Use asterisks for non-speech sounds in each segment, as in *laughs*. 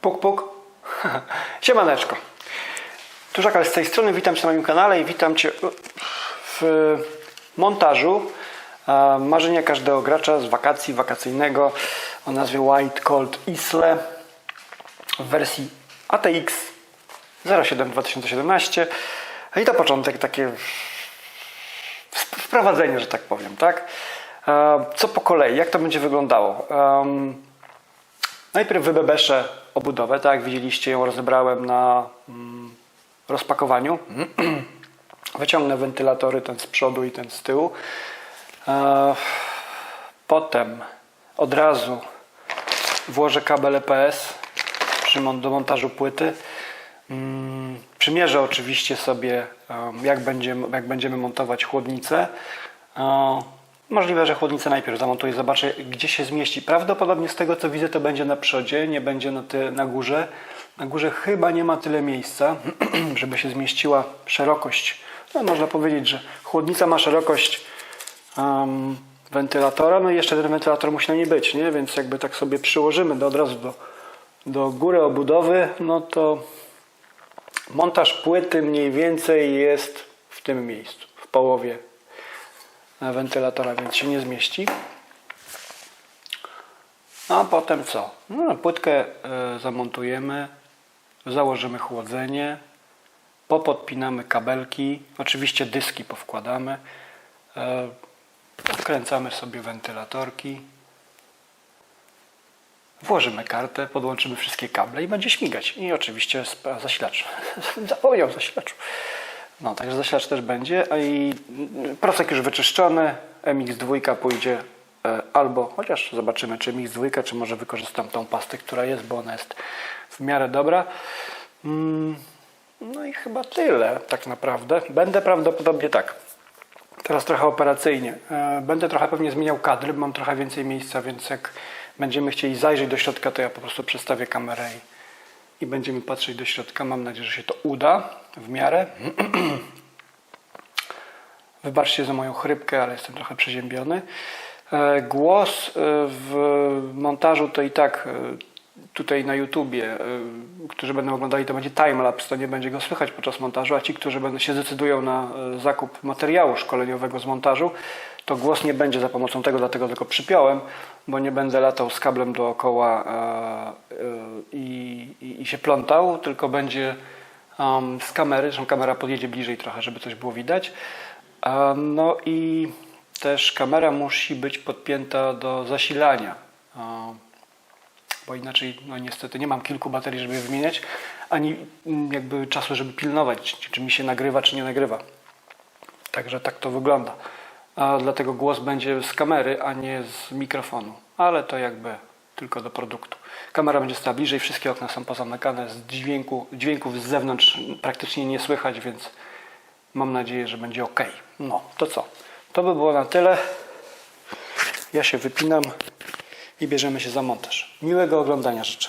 Puk, puk. *laughs* Siemaneczko. Tużakal z tej strony, witam Cię na moim kanale i witam Cię w montażu marzenia każdego gracza z wakacji wakacyjnego o nazwie White Cold Isle w wersji ATX 07 2017 i to początek takie wprowadzenie, że tak powiem, tak? Co po kolei, jak to będzie wyglądało? Najpierw wybebeszę obudowę, tak jak widzieliście ją rozebrałem na mm, rozpakowaniu. *clears throat* Wyciągnę wentylatory, ten z przodu i ten z tyłu. E, Potem od razu włożę kabel EPS do montażu płyty. Mm, Przymierzę oczywiście sobie, jak będziemy, jak będziemy montować chłodnicę. Możliwe, że chłodnicę najpierw zamontuję, zobaczę gdzie się zmieści. Prawdopodobnie z tego co widzę to będzie na przodzie, nie będzie na, na górze. Na górze chyba nie ma tyle miejsca, *clears throat* żeby się zmieściła szerokość. No, można powiedzieć, że chłodnica ma szerokość em, wentylatora, no i jeszcze ten wentylator musi na niej być, nie? Więc jakby tak sobie przyłożymy do, od razu do, do góry obudowy, no to montaż płyty mniej więcej jest w tym miejscu, w połowie wentylatora, więc się nie zmieści. A potem co? No, płytkę e, zamontujemy, założymy chłodzenie, popodpinamy kabelki, oczywiście dyski powkładamy, e, wkręcamy sobie wentylatorki, włożymy kartę, podłączymy wszystkie kable i będzie śmigać. I oczywiście zasilacz. *laughs* Zapomniał zasilaczu. No, także zasilacz też będzie. A i procek już wyczyszczony. MX2 pójdzie e, albo, chociaż zobaczymy, czy MX2, czy może wykorzystam tą pastę, która jest, bo ona jest w miarę dobra. Mm, No i chyba tyle, tak naprawdę. Będę prawdopodobnie tak. Teraz trochę operacyjnie. E, Będę trochę pewnie zmieniał kadry, mam trochę więcej miejsca, więc jak będziemy chcieli zajrzeć do środka, to ja po prostu przestawię kamerę i, i będziemy patrzeć do środka. Mam nadzieję, że się to uda w miarę. *clears throat* Wybaczcie za moją chrypkę, ale jestem trochę przeziębiony. E, Głos e, w montażu to i tak e, tutaj na YouTubie, e, którzy będą oglądali, to będzie timelapse, to nie będzie go słychać podczas montażu, a ci, którzy będą się zdecydują na e, zakup materiału szkoleniowego z montażu, to głos nie będzie za pomocą tego, dlatego tylko przypiąłem, bo nie będę latał z kablem dookoła e, e, i, i, i się plątał, tylko będzie um, z kamery, zresztą kamera podjedzie bliżej trochę, żeby coś było widać. A, No i też kamera musi być podpięta do zasilania, bo inaczej no niestety nie mam kilku baterii, żeby je wymieniać, ani mm, jakby czasu, żeby pilnować, czy, mi się nagrywa, czy nie nagrywa. Także tak to wygląda. A dlatego głos będzie z kamery, a nie z mikrofonu, ale to jakby tylko do produktu. Kamera będzie stała bliżej, wszystkie okna są pozamykane, z dźwięku, dźwięków z zewnątrz praktycznie nie słychać, więc mam nadzieję, że będzie ok. No, to co? To by było na tyle. Ja się wypinam i bierzemy się za montaż. Miłego oglądania życzę.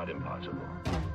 Not impossible.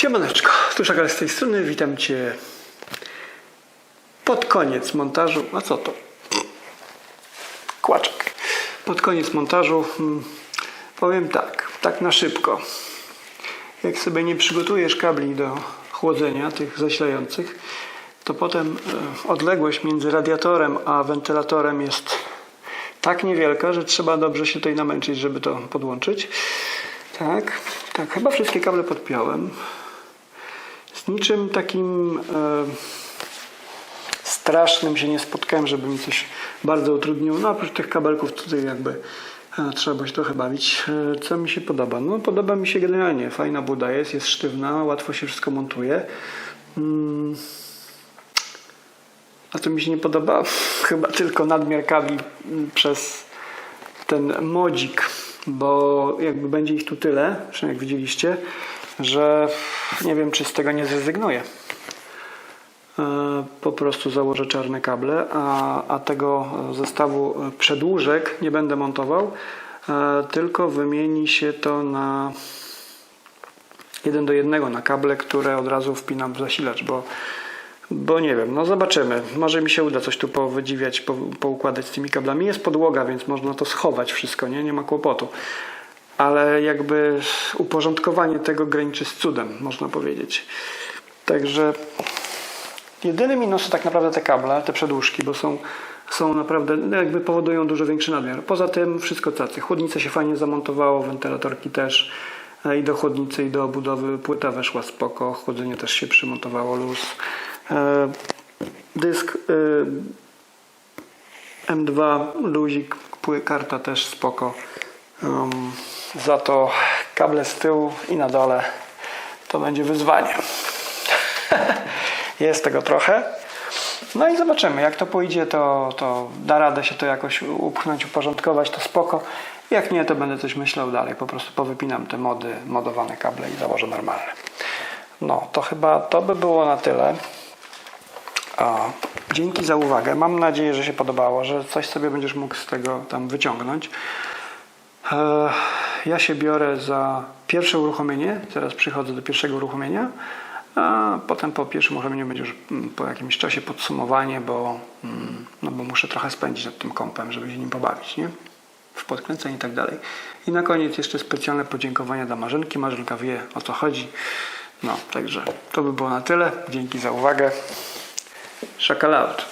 Siemaneczko, Tuszakal z tej strony, witam Cię pod koniec montażu. A co to? Kłaczek. Pod koniec montażu mm, Powiem tak, tak na szybko. Jak sobie nie przygotujesz kabli do chłodzenia, tych zasilających, to potem e, odległość między radiatorem a wentylatorem jest tak niewielka, że trzeba dobrze się tutaj namęczyć, żeby to podłączyć. Tak, tak, chyba wszystkie kable podpiąłem. Z niczym takim e, strasznym się nie spotkałem, żeby mi coś bardzo utrudniło. No oprócz tych kabelków tutaj jakby e, trzeba się trochę bawić. E, co mi się podoba? No podoba mi się generalnie. Fajna buda jest, jest sztywna, łatwo się wszystko montuje. Mm. A co mi się nie podoba? *laughs* Chyba tylko nadmiar kabli mm, przez ten modzik, bo jakby będzie ich tu tyle, jak widzieliście, że nie wiem, czy z tego nie zrezygnuję. E, Po prostu założę czarne kable, a, a tego zestawu przedłużek nie będę montował, e, tylko wymieni się to na jeden do jednego na kable, które od razu wpinam w zasilacz, bo, bo nie wiem, no zobaczymy. Może mi się uda coś tu powydziwiać, po, poukładać z tymi kablami. Jest podłoga, więc można to schować wszystko, nie, nie ma kłopotu. Ale jakby uporządkowanie tego graniczy z cudem, można powiedzieć. Także jedyny minus to tak naprawdę te kable, te przedłużki, bo są, są naprawdę, no jakby powodują dużo większy nadmiar. Poza tym wszystko cacy. Chłodnicę się fajnie zamontowało, wentylatorki też. E, I do chłodnicy, i do obudowy płyta weszła spoko. Chłodzenie też się przymontowało luz. E, Dysk e, M2 luzik, karta też spoko. Um, za to kable z tyłu i na dole to będzie wyzwanie. *laughs* Jest tego trochę. No i zobaczymy, jak to pójdzie, to, to da radę się to jakoś upchnąć, uporządkować, to spoko. Jak nie, to będę coś myślał dalej. Po prostu powypinam te mody, modowane kable i założę normalne. No, to chyba to by było na tyle. A, dzięki za uwagę. Mam nadzieję, że się podobało, że coś sobie będziesz mógł z tego tam wyciągnąć. E, Ja się biorę za pierwsze uruchomienie, zaraz przychodzę do pierwszego uruchomienia, a potem po pierwszym uruchomieniu będzie już mm, po jakimś czasie podsumowanie, bo, mm, no bo muszę trochę spędzić nad tym kompem, żeby się nim pobawić, nie? W podkręceniu i tak dalej. I na koniec jeszcze specjalne podziękowania dla Marzenki. Marzenka wie o co chodzi. No, także to by było na tyle. Dzięki za uwagę. Shakalaut.